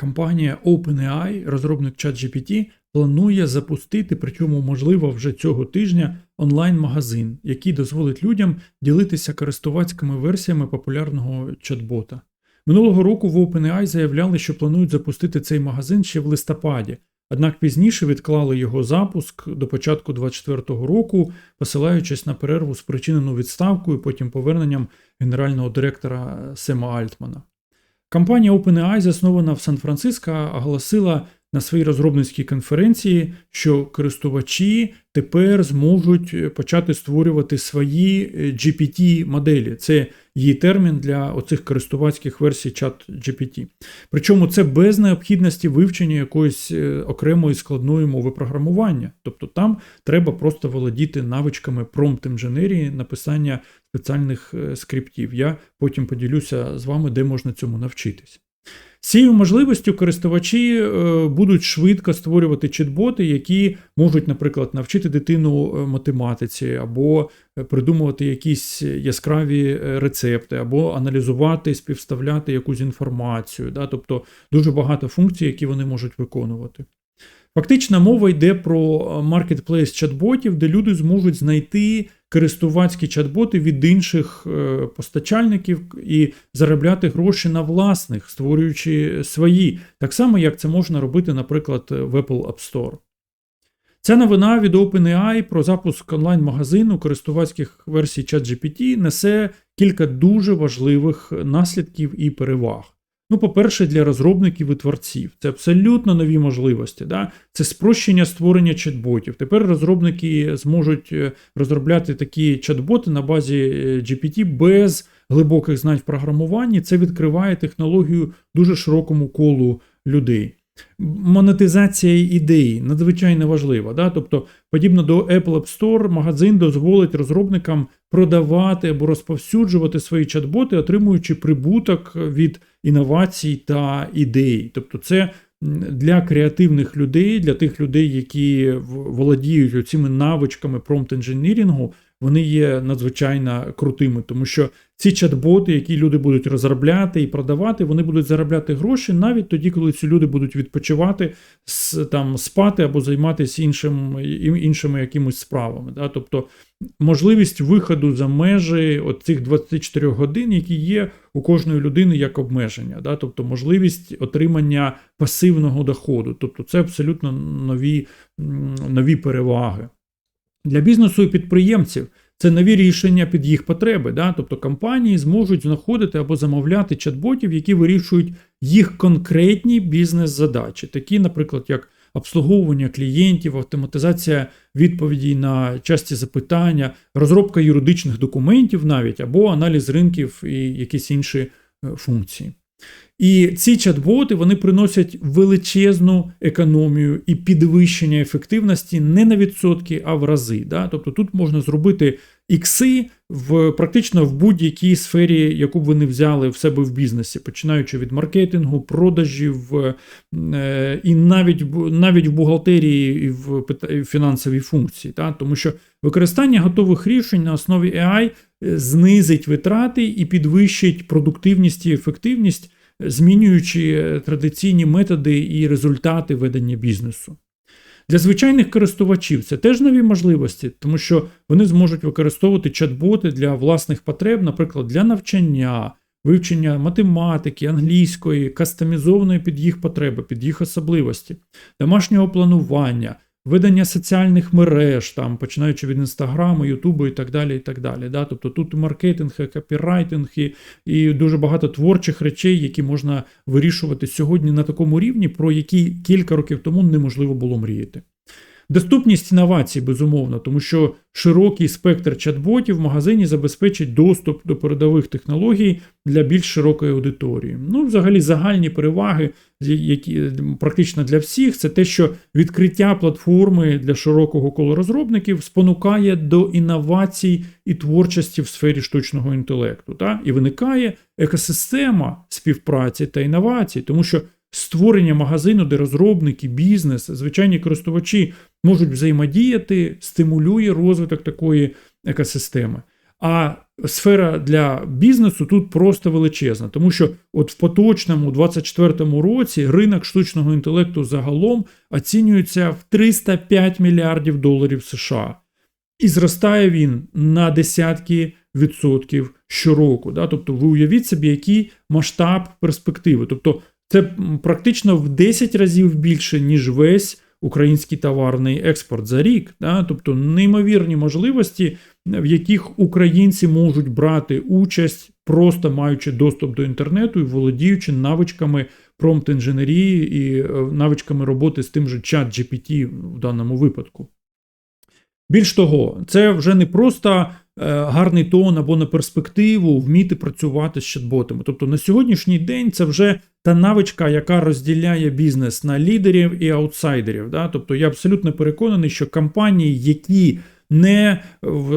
Компанія OpenAI, розробник ChatGPT, планує запустити, причому можливо вже цього тижня, онлайн-магазин, який дозволить людям ділитися користувацькими версіями популярного чат-бота. Минулого року в OpenAI заявляли, що планують запустити цей магазин ще в листопаді, однак пізніше відклали його запуск до початку 2024 року, посилаючись на перерву спричинену відставкою, потім поверненням генерального директора Сема Альтмана. Компанія OpenAI, заснована в Сан-Франциско, оголосила на своїй розробницькій конференції, що користувачі тепер зможуть почати створювати свої GPT-моделі. Це її термін для оцих користувацьких версій чат GPT. Причому це без необхідності вивчення якоїсь е, окремої складної мови програмування. Тобто там треба просто володіти навичками промпт інженерії, написання спеціальних е, скриптів. Я потім поділюся з вами, де можна цьому навчитись. Цією можливістю користувачі е, будуть швидко створювати чат-боти, які можуть, наприклад, навчити дитину е, математиці, або придумувати якісь яскраві рецепти, або аналізувати, співставляти якусь інформацію. Да? Тобто дуже багато функцій, які вони можуть виконувати. Фактично, мова йде про маркетплейс чат-ботів, де люди зможуть знайти користувацькі чат-боти від інших е, постачальників і заробляти гроші на власних, створюючи свої, так само, як це можна робити, наприклад, в Apple App Store. Ця новина від OpenAI про запуск онлайн-магазину користувацьких версій ChatGPT несе кілька дуже важливих наслідків і переваг. Ну, по-перше, для розробників і творців це абсолютно нові можливості. Да? Це спрощення створення чат-ботів. Тепер розробники зможуть е, розробляти такі чат-боти на базі е, GPT без глибоких знань в програмуванні. Це відкриває технологію дуже широкому колу людей. Монетизація ідеї надзвичайно важлива. Да? Тобто, подібно до Apple App Store, магазин дозволить розробникам продавати або розповсюджувати свої чат-боти, отримуючи прибуток від інновацій та ідей. Тобто, це для креативних людей, для тих людей, які володіють цими навичками промпт інженірингу, вони є надзвичайно крутими, тому що ці чат-боти, які люди будуть розробляти і продавати, вони будуть заробляти гроші навіть тоді, коли ці люди будуть відпочивати, там спати або займатися іншим, іншими якимось справами. Да? Тобто можливість виходу за межі цих 24 годин, які є у кожної людини як обмеження, да? тобто можливість отримання пасивного доходу. Тобто це абсолютно нові, нові переваги. Для бізнесу і підприємців це нові рішення під їх потреби. Да? Тобто компанії зможуть знаходити або замовляти чат-ботів, які вирішують їх конкретні бізнес-задачі, такі, наприклад, як обслуговування клієнтів, автоматизація відповідей на часті запитання, розробка юридичних документів навіть, або аналіз ринків і якісь інші е, функції. І ці чат-боти вони приносять величезну економію і підвищення ефективності не на відсотки, а в рази. Да? Тобто тут можна зробити ікси в практично в будь-якій сфері, яку б ви не взяли в себе в бізнесі, починаючи від маркетингу, продажів е, і навіть навіть в бухгалтерії і в фінансовій функції. Да? Тому що використання готових рішень на основі AI знизить витрати і підвищить продуктивність і ефективність змінюючи традиційні методи і результати ведення бізнесу. Для звичайних користувачів це теж нові можливості, тому що вони зможуть використовувати чат-боти для власних потреб, наприклад, для навчання, вивчення математики, англійської, кастомізованої під їх потреби, під їх особливості, домашнього планування, ведення соціальних мереж, там, починаючи від інстаграму, Ютубу і так далі. і так далі. Да? Тобто тут і маркетинг, і копірайтинг, і, і дуже багато творчих речей, які можна вирішувати сьогодні на такому рівні, про які кілька років тому неможливо було мріяти. Доступність інновацій, безумовно, тому що широкий спектр чат-ботів в магазині забезпечить доступ до передових технологій для більш широкої аудиторії. Ну, взагалі, загальні переваги, які практично для всіх, це те, що відкриття платформи для широкого колу розробників спонукає до інновацій і творчості в сфері штучного інтелекту. Та? І виникає екосистема співпраці та інновацій, тому що. Створення магазину, де розробники, бізнес, звичайні користувачі можуть взаємодіяти, стимулює розвиток такої екосистеми. А сфера для бізнесу тут просто величезна, тому що от в поточному 24-му році ринок штучного інтелекту загалом оцінюється в 305 мільярдів доларів США. І зростає він на десятки відсотків щороку. Да? Тобто, ви уявіть собі, який масштаб перспективи. Тобто, це практично в 10 разів більше, ніж весь український товарний експорт за рік. Да? Тобто неймовірні можливості, в яких українці можуть брати участь, просто маючи доступ до інтернету і володіючи навичками промпт-інженерії і е, навичками роботи з тим же чат GPT в даному випадку. Більш того, це вже не просто гарний тон або на перспективу вміти працювати з чат-ботами. Тобто на сьогоднішній день це вже та навичка, яка розділяє бізнес на лідерів і аутсайдерів. Да? Тобто я абсолютно переконаний, що компанії, які не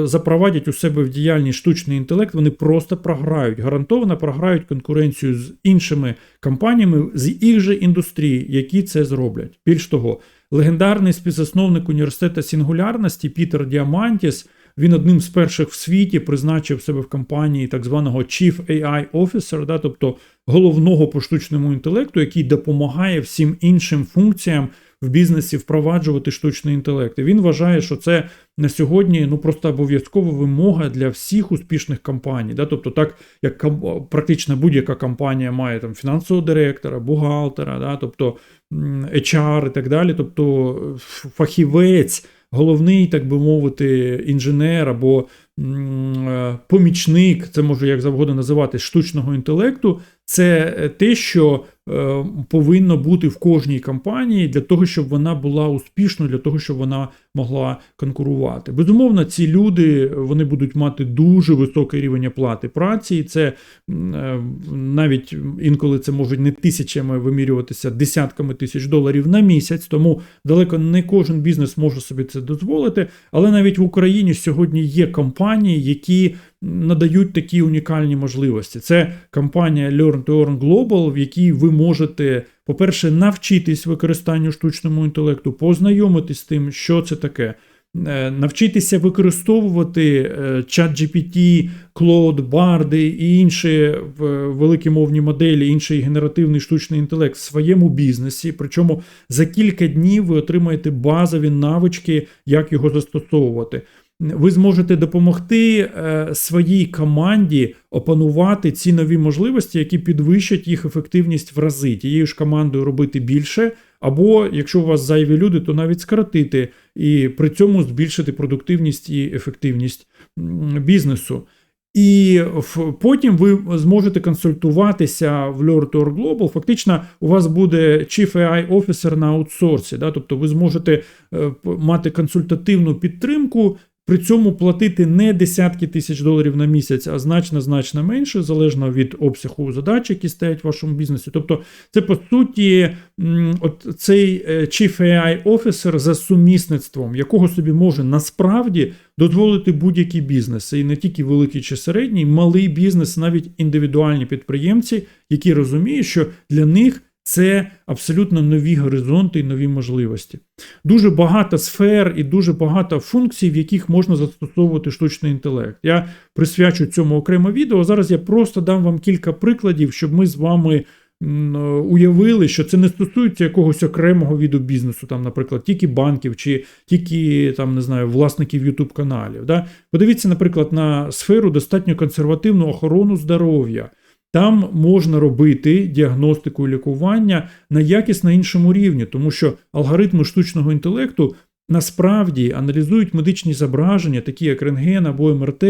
запровадять у себе в діяльність штучний інтелект, вони просто програють, гарантовано програють конкуренцію з іншими компаніями з їх же індустрії, які це зроблять. Більш того, легендарний співзасновник університету сингулярності Пітер Діамантіс. Він одним з перших в світі призначив себе в компанії так званого Chief AI Officer, да, тобто головного по штучному інтелекту, який допомагає всім іншим функціям в бізнесі впроваджувати штучний інтелект. І Він вважає, що це на сьогодні ну просто обов'язкова вимога для всіх успішних компаній. Да? Тобто, так як практично будь-яка компанія має там фінансового директора, бухгалтера, да? тобто HR і так далі, тобто фахівець. Головний, так би мовити, інженер або помічник, це може як завгодно називати штучного інтелекту, це те, що Е, повинно бути в кожній компанії для того, щоб вона була успішною, для того, щоб вона могла конкурувати. Безумовно, ці люди вони будуть мати дуже високий рівень оплати праці, і це е, навіть інколи це можуть не тисячами вимірюватися десятками тисяч доларів на місяць. Тому далеко не кожен бізнес може собі це дозволити. Але навіть в Україні сьогодні є компанії, які надають такі унікальні можливості. Це компанія Learn to Earn Global, в якій ви можете, по-перше, навчитись використанню штучному інтелекту, познайомитись з тим, що це таке. Е, навчитися використовувати е, чат GPT, Claude, Bard і інші великі мовні моделі, інший генеративний штучний інтелект в своєму бізнесі. Причому за кілька днів ви отримаєте базові навички, як його застосовувати ви зможете допомогти е, своїй команді опанувати ці нові можливості, які підвищать їх ефективність в рази, тією ж командою робити більше. Або якщо у вас зайві люди, то навіть скоротити і при цьому збільшити продуктивність і ефективність бізнесу. І потім ви зможете консультуватися в Learn to Work Global. Фактично, у вас буде Chief AI Officer на аутсорсі. Да? Тобто ви зможете е, мати консультативну підтримку при цьому платити не десятки тисяч доларів на місяць, а значно значно менше, залежно від обсягу задач, які стоять в вашому бізнесі. Тобто, це по суті, от цей е, Chief AI Officer за сумісництвом, якого собі може насправді дозволити будь-який бізнес, і не тільки великий чи середній, малий бізнес, навіть індивідуальні підприємці, які розуміють, що для них це абсолютно нові горизонти і нові можливості. Дуже багато сфер і дуже багато функцій, в яких можна застосовувати штучний інтелект. Я присвячу цьому окремо відео. Зараз я просто дам вам кілька прикладів, щоб ми з вами. Уявили, що це не стосується якогось окремого віду бізнесу, там, наприклад, тільки банків чи тільки там, не знаю, власників youtube каналів. Да? Подивіться, наприклад, на сферу достатньо консервативну охорону здоров'я. Там можна робити діагностику і лікування на якісно іншому рівні, тому що алгоритми штучного інтелекту насправді аналізують медичні зображення, такі як рентген або МРТ,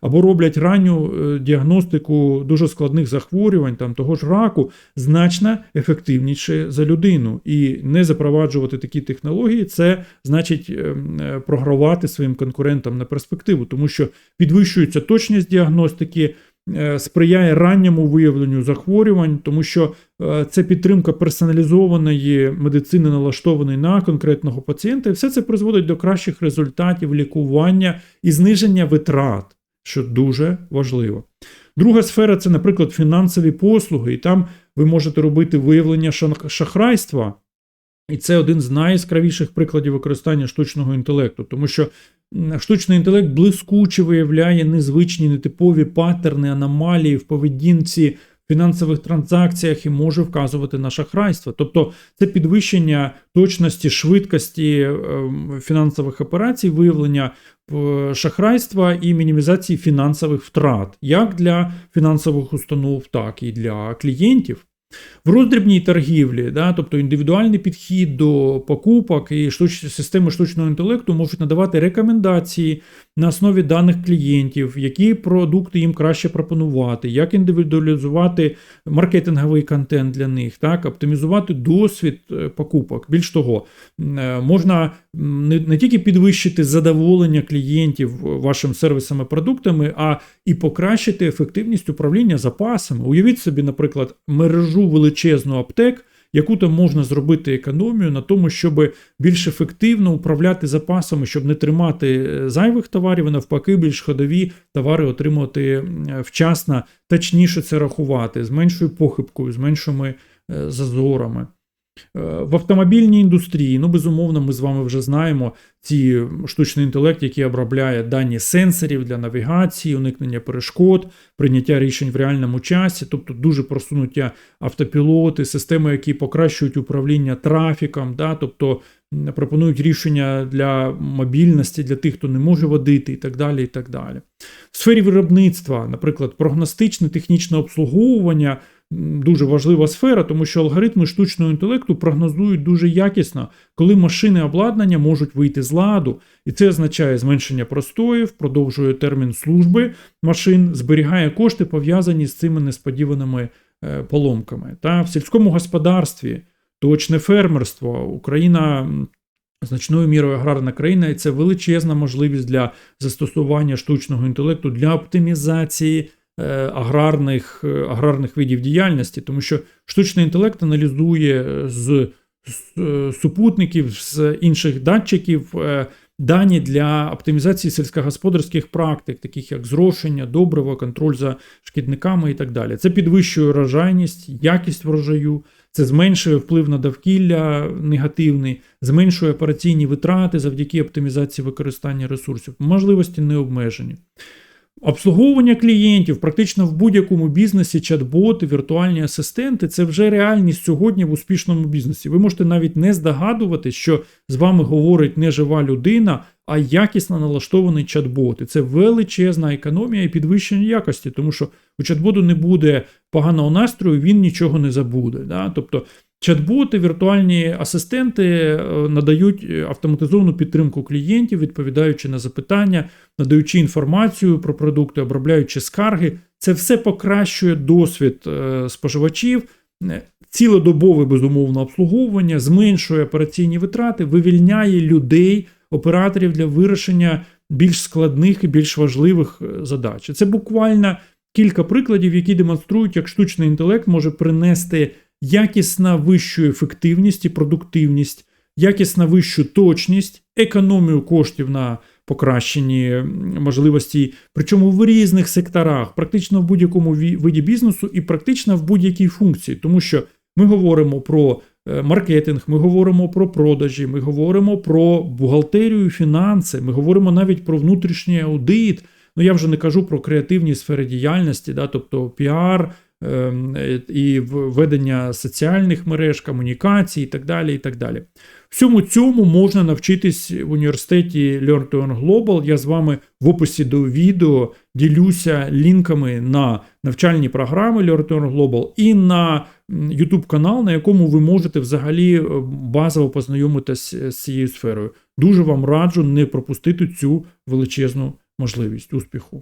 або роблять ранню е, діагностику дуже складних захворювань, там того ж раку, значно ефективніше за людину. І не запроваджувати такі технології, це значить ем, е, програвати своїм конкурентам на перспективу, тому що підвищується точність діагностики. Е, сприяє ранньому виявленню захворювань, тому що е, це підтримка персоналізованої медицини, налаштованої на конкретного пацієнта, і все це призводить до кращих результатів лікування і зниження витрат, що дуже важливо. Друга сфера це, наприклад, фінансові послуги, і там ви можете робити виявлення шахрайства. І це один з найяскравіших прикладів використання штучного інтелекту, тому що штучний інтелект блискуче виявляє незвичні нетипові паттерни, аномалії в поведінці. Фінансових транзакціях і може вказувати на шахрайство, тобто це підвищення точності, швидкості ем, фінансових операцій, виявлення е, шахрайства і мінімізації фінансових втрат, як для фінансових установ, так і для клієнтів. В роздрібній торгівлі, да, тобто індивідуальний підхід до покупок і штуч... системи штучного інтелекту можуть надавати рекомендації на основі даних клієнтів, які продукти їм краще пропонувати, як індивідуалізувати маркетинговий контент для них, так, оптимізувати досвід е, покупок. Більш того, е, можна не, не тільки підвищити задоволення клієнтів вашим сервісами продуктами, а і покращити ефективність управління запасами. Уявіть собі, наприклад, мережу величезну аптек, яку там можна зробити економію на тому, щоб більш ефективно управляти запасами, щоб не тримати е, зайвих товарів, а навпаки, більш ходові товари отримувати вчасно, точніше це рахувати, з меншою похибкою, з меншими е, зазорами. Е, В автомобільній індустрії, ну безумовно, ми з вами вже знаємо ці штучний інтелект, який обробляє дані сенсорів для навігації, уникнення перешкод, прийняття рішень в реальному часі, тобто дуже просунуття автопілоти, системи, які покращують управління трафіком, да, тобто пропонують рішення для мобільності, для тих, хто не може водити, і так далі. і так далі. В сфері виробництва, наприклад, прогностичне технічне обслуговування дуже важлива сфера, тому що алгоритми штучного інтелекту прогнозують дуже якісно, коли машини обладнання можуть вийти з ладу, і це означає зменшення простоїв, продовжує термін служби машин, зберігає кошти, пов'язані з цими несподіваними е, поломками. Та в сільському господарстві точне фермерство. Україна значною мірою аграрна країна, і це величезна можливість для застосування штучного інтелекту для оптимізації аграрних, е, аграрних видів діяльності, тому що штучний інтелект аналізує е, з, е, супутників, з інших датчиків. е, Дані для оптимізації сільськогосподарських практик, таких як зрошення, добриво, контроль за шкідниками і так далі. Це підвищує урожайність, якість врожаю, це зменшує вплив на довкілля негативний, зменшує операційні витрати завдяки оптимізації використання ресурсів. Можливості не обмежені. Обслуговування клієнтів практично в будь-якому бізнесі, чат-боти, віртуальні асистенти це вже реальність сьогодні в успішному бізнесі. Ви можете навіть не здогадуватись, що з вами говорить не жива людина, а якісно налаштований чат-бот. І це величезна економія і підвищення якості, тому що у чат-боту не буде поганого настрою, він нічого не забуде. Да? Тобто Чат-боти, віртуальні асистенти е, надають е, автоматизовану підтримку клієнтів, відповідаючи на запитання, надаючи інформацію про продукти, обробляючи скарги. Це все покращує досвід е, споживачів, цілодобове безумовно обслуговування, зменшує операційні витрати, вивільняє людей, операторів для вирішення більш складних і більш важливих задач. Це буквально кілька прикладів, які демонструють, як штучний інтелект може принести якісна вищу ефективність і продуктивність, якісна вищу точність, економію коштів на покращенні можливості, причому в різних секторах, практично в будь-якому виді бізнесу і практично в будь-якій функції, тому що ми говоримо про е, маркетинг, ми говоримо про продажі, ми говоримо про бухгалтерію, фінанси, ми говоримо навіть про внутрішній аудит. Ну я вже не кажу про креативні сфери діяльності, да, тобто піар і ведення соціальних мереж, комунікацій і так далі. і так далі. Всьому цьому можна навчитись в університеті Learn to Earn Global. Я з вами в описі до відео ділюся лінками на навчальні програми Learn to Earn Global і на YouTube канал, на якому ви можете взагалі е, базово познайомитись з цією сферою. Дуже вам раджу не пропустити цю величезну можливість успіху.